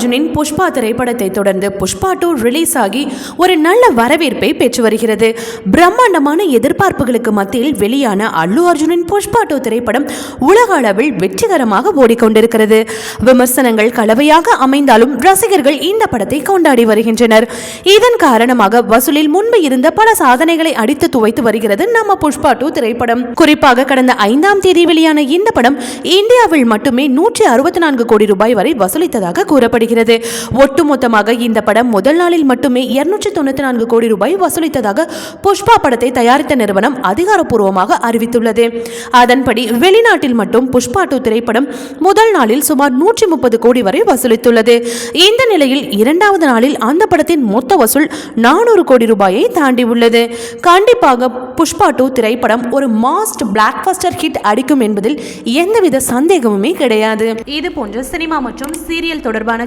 அர்ஜுனின் புஷ்பா திரைப்படத்தை தொடர்ந்து Pushpa two release ஆகி ஒரு நல்ல வரவேற்பை பெற்று வருகிறது. பிரம்மாண்டமான எதிர்பார்ப்புகளுக்கு மத்தியில் வெளியான அல்லு அர்ஜுனின் புஷ்பா டூ திரைப்படம் உலக அளவில் வெற்றிகரமாக ஓடிக்கொண்டிருக்கிறது. விமர்சனங்கள் கலவையாக அமைந்தாலும் ரசிகர்கள் இந்த படத்தை கொண்டாடி வருகின்றனர். இதன் காரணமாக வசூலில் முன்பு இருந்த பல சாதனைகளை அடித்து துவைத்து வருகிறது நம்ம புஷ்பா டூ திரைப்படம். குறிப்பாக கடந்த ஐந்தாம் தேதி வெளியான இந்த படம் இந்தியாவில் மட்டுமே நூற்றி அறுபத்தி நான்கு கோடி ரூபாய் வரை வசூலித்ததாக கூறப்படுகிறது. ஒட்டுமொத்தமாக இந்த படம் முதல் நாளில் மட்டுமே இருநூற்றி தொண்ணூத்தி நான்கு கோடி ரூபாய் வசூலித்ததாக புஷ்பா படத்தை தயாரித்த நிறுவனம் அதிகாரப்பூர்வமாக அறிவித்துள்ளது. அதன்படி வெளிநாட்டில் மட்டும் புஷ்பா டூ திரைப்படம் முதல் நாளில் சுமார் நூற்றி முப்பது கோடி வரை வசூலித்துள்ளது. இந்த நிலையில் இரண்டாவது நாளில் அந்த படத்தின் மொத்த வசூல் நானூறு கோடி ரூபாயை தாண்டி உள்ளது கண்டிப்பாக புஷ்பா டூ திரைப்படம் ஒரு மாஸ்ட் பிளாக்பஸ்டர் ஹிட் அடிக்கும் என்பதில் எந்தவித சந்தேகமுமே கிடையாது. இது போன்ற சினிமா மற்றும் சீரியல் தொடர்பான